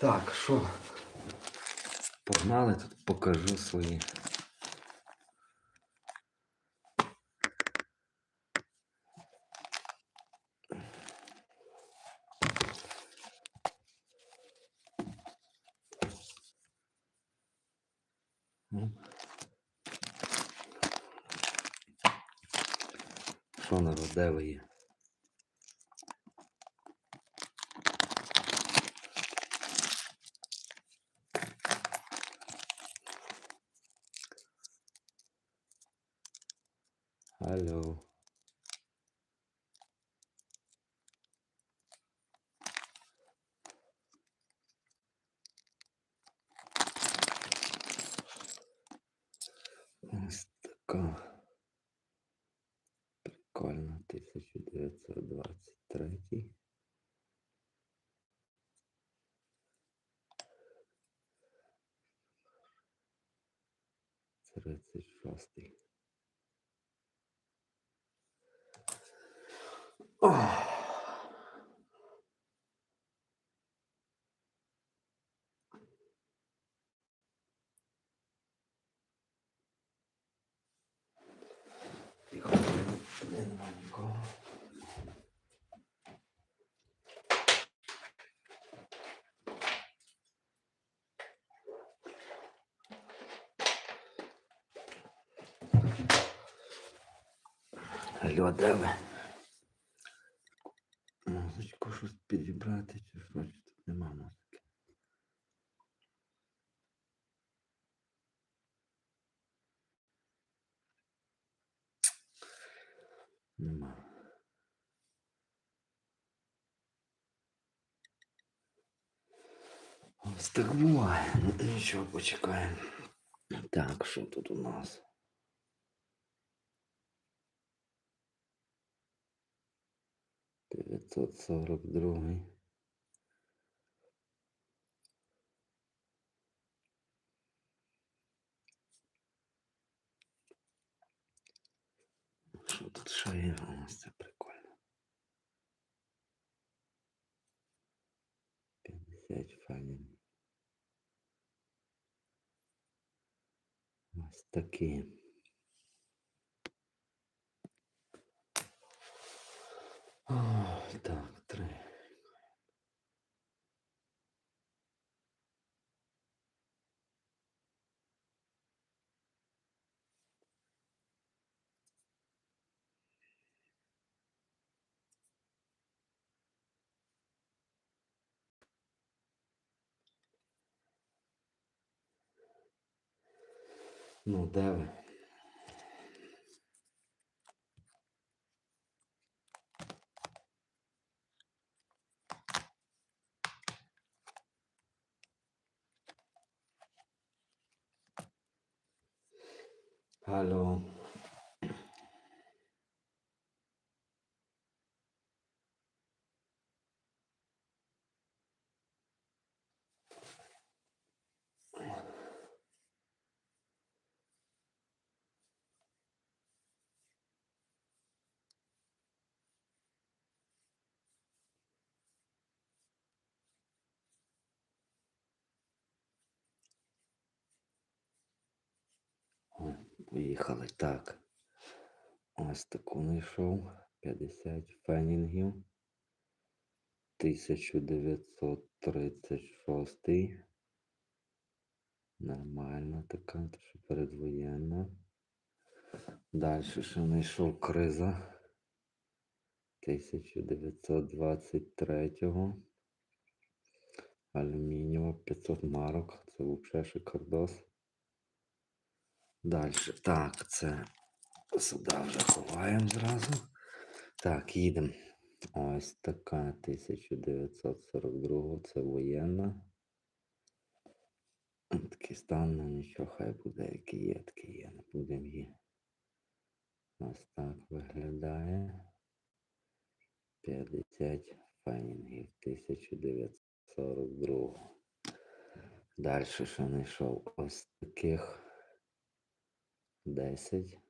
Так, що? Погнали тут покажу свої. Ну. Що народ, де ви є? Алло. Ось така. Прикольно, 1923. Тридцять шостий. Алло, де ви? Музичку щось підібрати чи що, чи тут нема музики. Нема. Ось так буває. Ну, Нічого, почекаємо. Так, що тут у нас? Дев'ятсот сорок другий. Що тут ще є? Ось це прикольно. 50 файлів. Ось такі. Так, три. Ну, де ви? Алло. О, Поїхали так. Ось таку знайшов. 50 фенінгів. 1936. Нормально така, то що передвоєнна. Далі ще знайшов криза. 1923. Алюмінієва 500 марок. Це взагалі шикардос. Далі. Так, це сюди вже ховаємо зразу. Так, їдемо. Ось така 1942. Це воєнна. Такий стан, ну нічого, хай буде, який є, такий є. Не будемо її. Ось так виглядає. 50 фенінгів 1942. Далі що знайшов ось таких 10.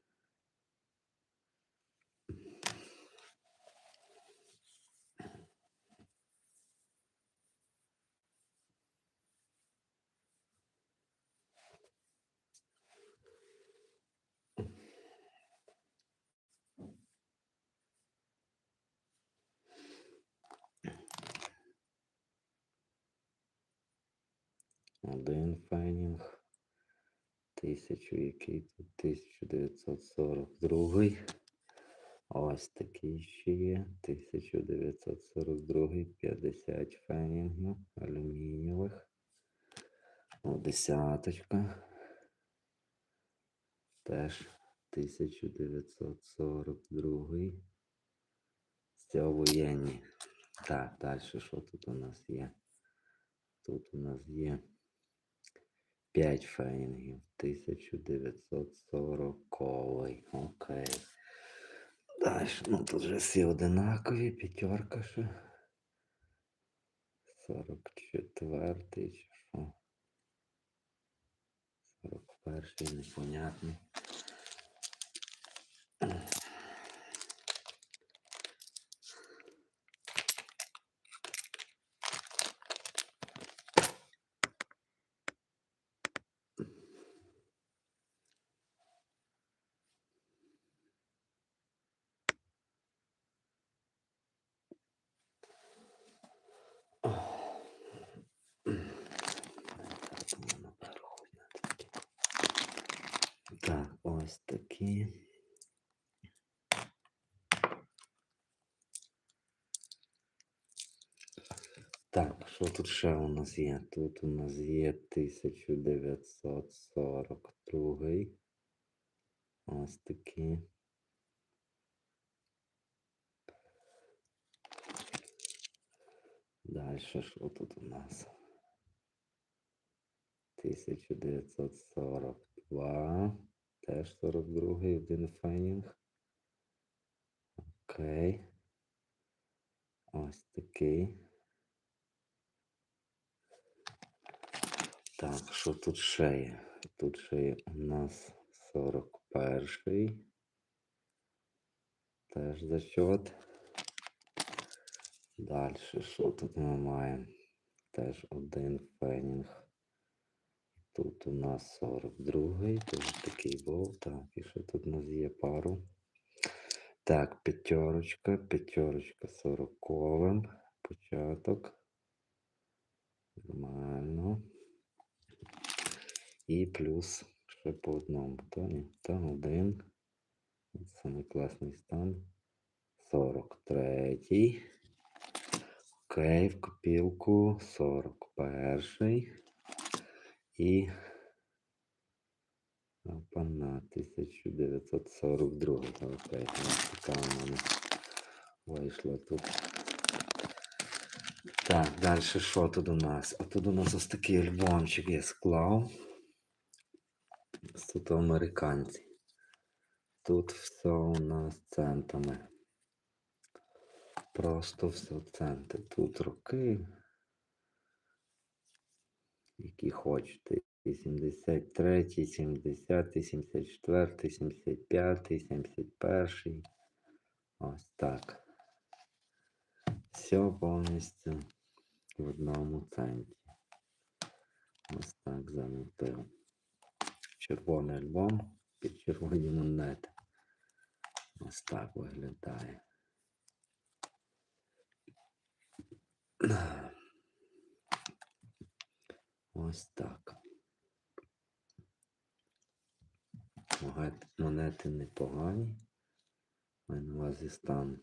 1000, який тут 1942. Ось такий ще є. 1942, 50 фенінгів, алюмінієвих. О, десяточка. Теж 1942. Це воєнні. Так, далі що тут у нас є? Тут у нас є. 5 фенінгів. 1940. Окей. Далі, ну тут вже всі одинакові, п'ятерка ще. 44 чи що? 41 непонятний. Так, ось такі. Так, що тут ще у нас є? Тут у нас є 1942. Ось такі. Далі що тут у нас? 1942. Теж 42 один фенінг. Окей. Ось такий. Так, що тут ще є? Тут ще є у нас 41. Теж зачет. Далі, що тут ми маємо? Теж один фенінг. Тут у нас 42-й, теж такий був. Так, і що тут у нас є пару? Так, п'ятерочка, п'ятерочка сороковим. Початок. Нормально. І плюс ще по одному. То ні, там один. Самий класний стан. 43. Окей, в копілку 41. І Опана, 1942. Окей, ось така у мене вийшла тут. Так, далі що тут у нас? А тут у нас ось такий альбомчик я склав. Тут американці. Тут все у нас центами. Просто все центи. Тут роки. Які хочете. 73, 70, 74, 75, 71. Ось так. Все повністю в одному центі. Ось так замотив. Червоний альбом під червоні монети. Ось так виглядає. Ось так. Монети- непогані. Маю на увазі стан.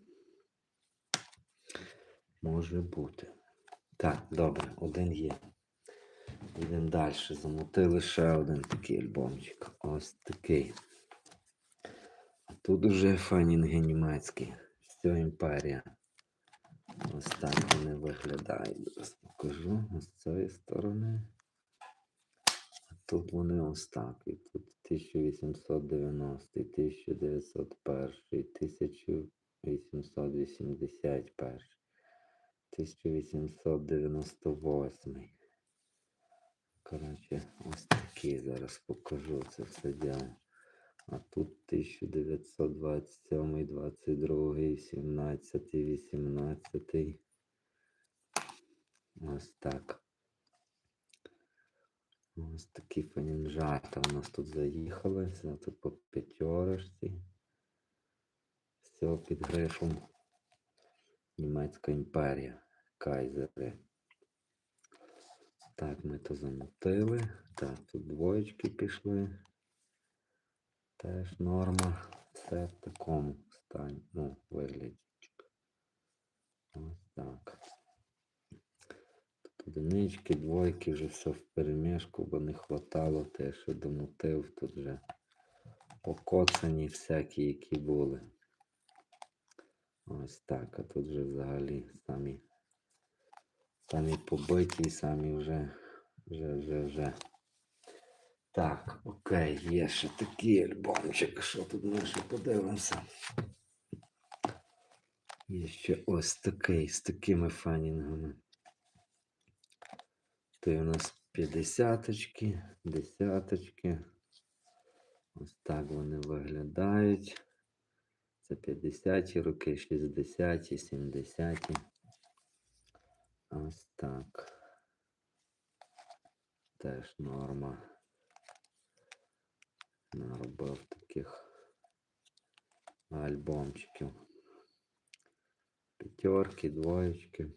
Може бути. Так, добре, один є. Йдемо далі. Замотили ще один такий альбомчик. Ось такий. А тут уже фанінги німецькі. Все імперія. Ось так вони виглядають. Зараз покажу з цієї сторони. Тут вони ось так. І тут 1890, 1901, 1881, 1898. Коротше, ось такі зараз покажу це все діло. А тут 1927, 22, 17, 18. Ось так. Ось такі фанінжата у нас тут заїхали. Тут по п'ятерочці. Все під грифом. Німецька імперія. Кайзери. Так, ми то замотили. Так, тут двоєчки пішли. Теж норма. Все в такому стані. Ну, вигляді. Ось так. Одинички, двойки, вже все в перемішку, бо не хватало те, що домотив. Тут вже покоцані всякі, які були. Ось так, а тут вже взагалі самі, самі побиті, самі вже, вже, вже, вже. Так, окей, є ще такий альбомчик. Що тут ми ще подивимося? Є ще ось такий з такими фанінгами. Це у нас п'ятдесяточки, десяточки. Ось так вони виглядають. Це 50-ті роки, 60-ті, 70-ті. Ось так. Теж норма. Наробив таких альбомчиків. П'ятерки, двоєчки.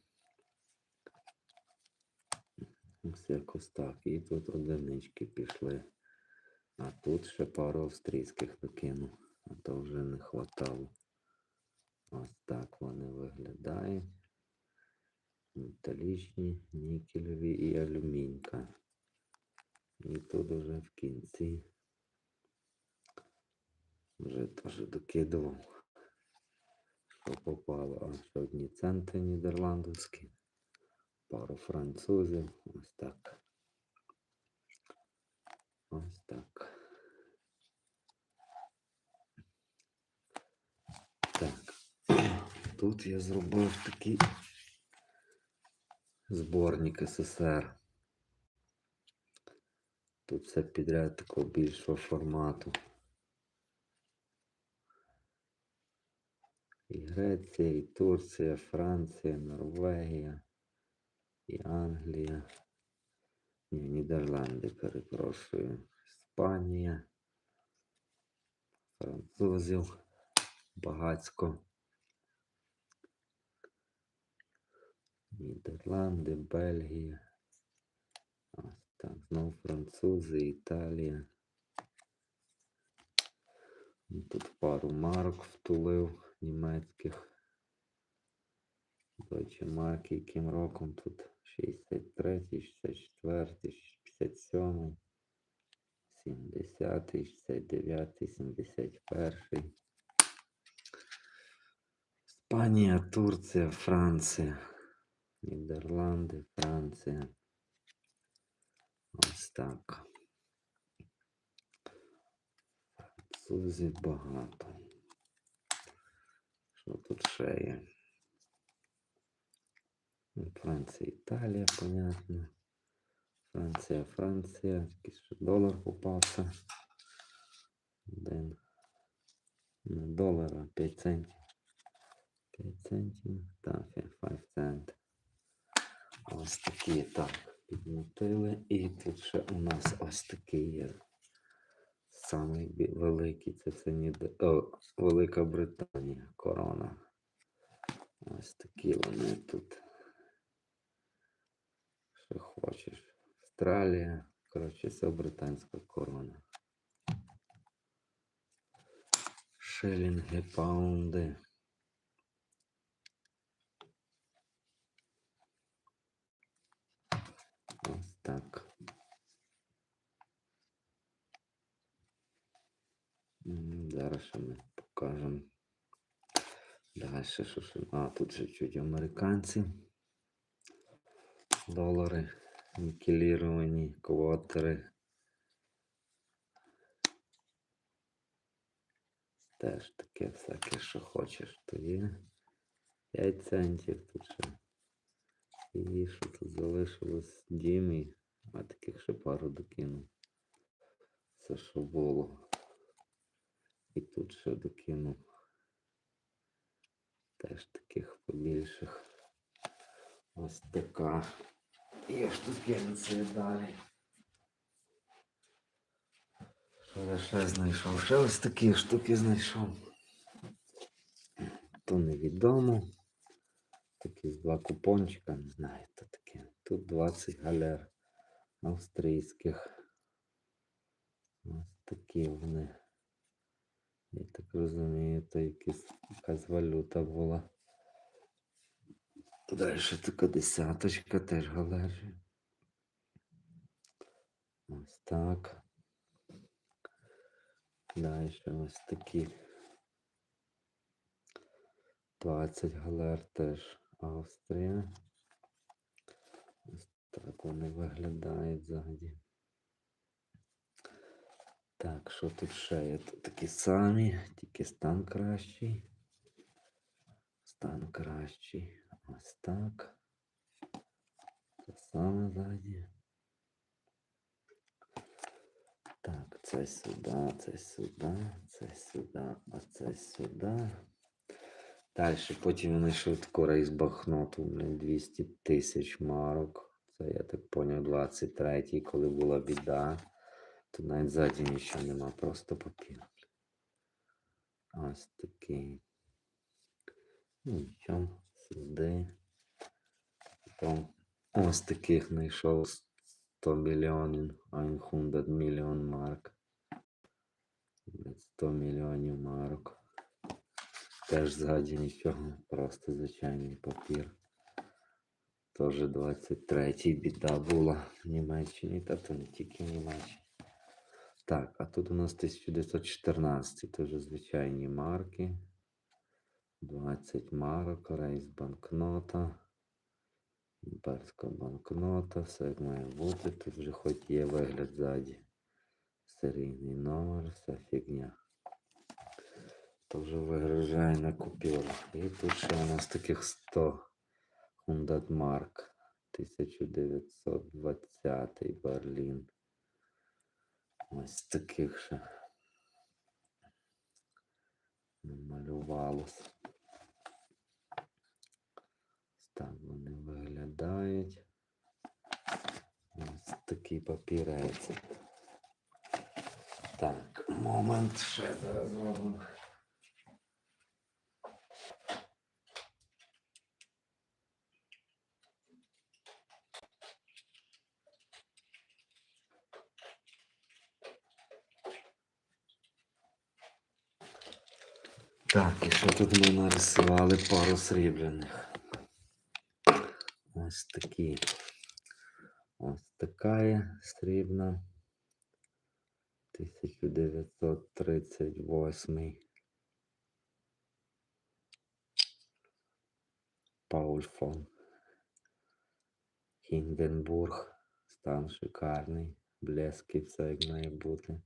Ось якось так. І тут одинички пішли. А тут ще пару австрійських докинув, а то вже не хватало. Ось так вони виглядають. Металічні, нікельові і алюмінька. І тут вже в кінці вже теж докидував, що попало. А ще одні центи нідерландовські, пару французів. Ось так. Ось так. Так. Тут я зробив такий зборник СССР. Тут все підряд такого більшого формату. І Греція, і Турція, Франція, Норвегія, і Англія. Ні, Нідерланди, перепрошую. Іспанія, французів, багацько. Нідерланди, Бельгія. Ось так, знову французи, Італія. Тут пару марок втулив німецьких. Mark, яким роком тут 63, 64, 57, 70, 69, 71. Іспанія, Турція, Франція, Нідерланди, Франція. Ось так. Французів багато. Що тут ще є? Франція, Італія, понятно. Франція, Франція. Якийсь ще долар попався. Один. Не долар, 5 центів. 5 центів. Так, 5 цент. Ось такі так. Підмотили. І тут ще у нас ось такий є. Самий великий. Це все Нід... О, Велика Британія. Корона. Ось такі вони тут. Що хочеш. Австралія. Коротше, все британська корона. Шилінги, паунди. Ось так. Зараз ще ми покажемо. Далі що ще. А, тут ще чуть американці. Долари, нікеліровані, квотери. Теж таке всяке, що хочеш, то є. 5 центів тут ще. І що тут залишилось Дімі, а таких ще пару докинув. Це що було. І тут ще докинув. Теж таких побільших. Ось така. Є штукенці далі. Що я ще знайшов? Ще ось такі штуки знайшов. То невідомо. Такі два купончика, не знаю, то таке. Тут 20 галер. австрійських. Ось такі вони. Я так розумію, то якась валюта була. Далі така десяточка теж галержі. Ось так. Далі ось такі. 20 галер теж Австрія. Ось так вони виглядають ззаді. Так, що тут ще є? Тут такі самі, тільки стан кращий. Стан кращий. Ось так. Те саме ззаді. Так, це сюди, це сюди, це сюди, а це сюди. Далі, потім вони швидко рейс бахноту, блін, 200 тисяч марок. Це я так поняв, 23-й, коли була біда. Тут навіть ззаді нічого нема, просто папір. Ось такий. Ну, Нічого, сюди. Потім ось таких знайшов 100 мільйонів, 100 мільйон марк. 100 мільйонів марок. Теж ззаді нічого, просто звичайний папір. Теж 23-й біда була в Німеччині, та то не тільки в Німеччині. Так, а тут у нас 1914, теж звичайні марки. 20 марок, рейс банкнота. Імперська банкнота, все як має бути. Тут вже хоч є вигляд ззаді. Серійний номер, вся фігня. То вже на купюру. І тут ще у нас таких 100 Хундатмарк 1920 Берлін. Ось таких ще намалювалося. Так вони виглядають. Ось такий папірець. Так, момент ще зараз зробимо. Так, і що тут ми нарисували пару срібляних? Ось такі. Ось така срібна. 1938. Пауль фон. Хінденбург. Стан шикарний. Блески, все як має бути.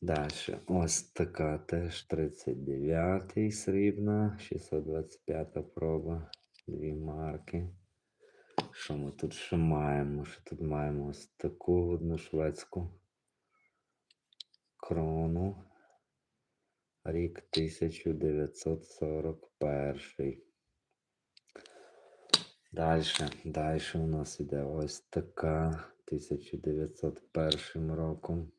Далі. Ось така теж 39 срібна, 625 проба, дві марки. Що ми тут ще маємо? Що тут маємо ось таку одну шведську крону. Рік 1941. Далі, далі у нас іде ось така 1901 роком.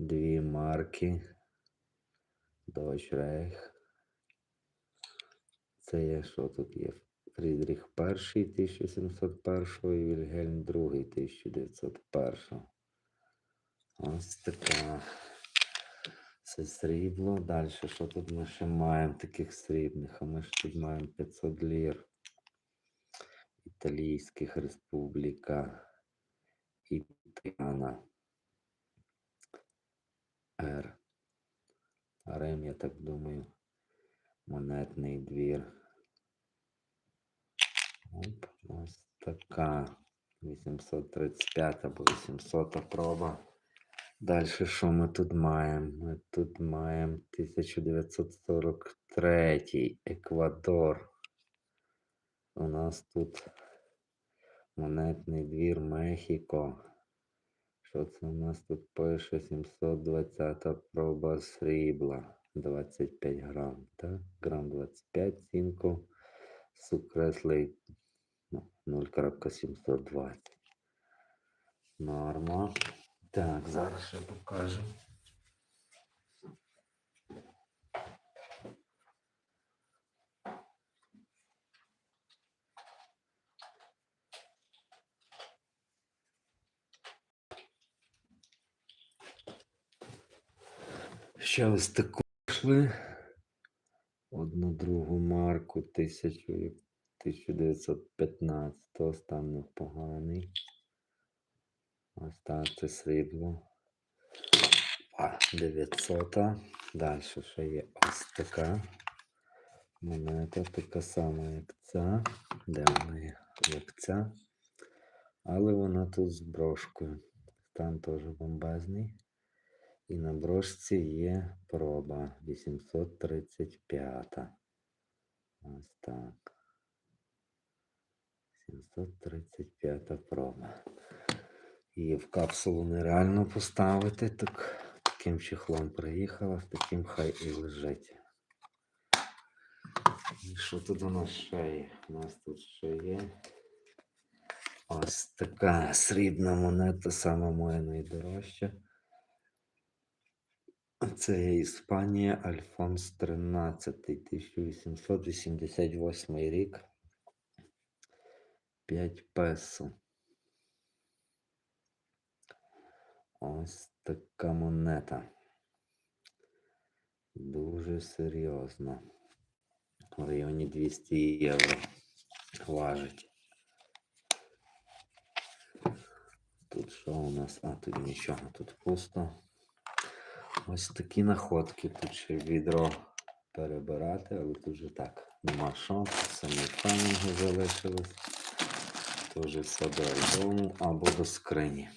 Дві марки. Reich. Це є, що тут є? Фрідріх І 1701 і Вільгельм II 1901. Ось така. Це срібло. Далі, що тут ми ще маємо таких срібних? А ми ж тут маємо 500 лір. Італійських республіка. Італіана. Р. Рим, я так думаю. Монетний двір. Оп, ось така. 835 або 800 проба. Далі що ми тут маємо? Ми тут маємо 1943 Еквадор. У нас тут монетний двір Мехіко. Що це у нас тут пише 720 проба срібла. 25 грам, так? Грам 25 цінку. Сукреслий ну, 0.720. Норма. Так, зараз ще покажу. Ще ось таку. Одну другу марку 1000, 1915 стан непоганий. Ось так це срібло. А, 900. Далі ще є ось така. Монета така сама, як ця. Де вона є? Як ця. Але вона тут з брошкою. Стан теж бомбезний. І на брошці є проба 835. Ось так. 735 проба. Її в капсулу нереально поставити, так таким чехлом приїхала, таким хай і лежить. І що тут у нас ще є? У нас тут ще є. Ось така срібна монета, сама моя найдорожча. Це Іспанія, Альфонс 13, 1888 рік. 5 песо. Ось така монета. Дуже серйозно. В районі 200 євро важить. Тут що у нас? А, тут нічого, тут пусто. Ось такі находки. Тут ще відро перебирати, але тут вже так. Нема що. Самі фанінги залишились. Тоже все до альбому або до скрині.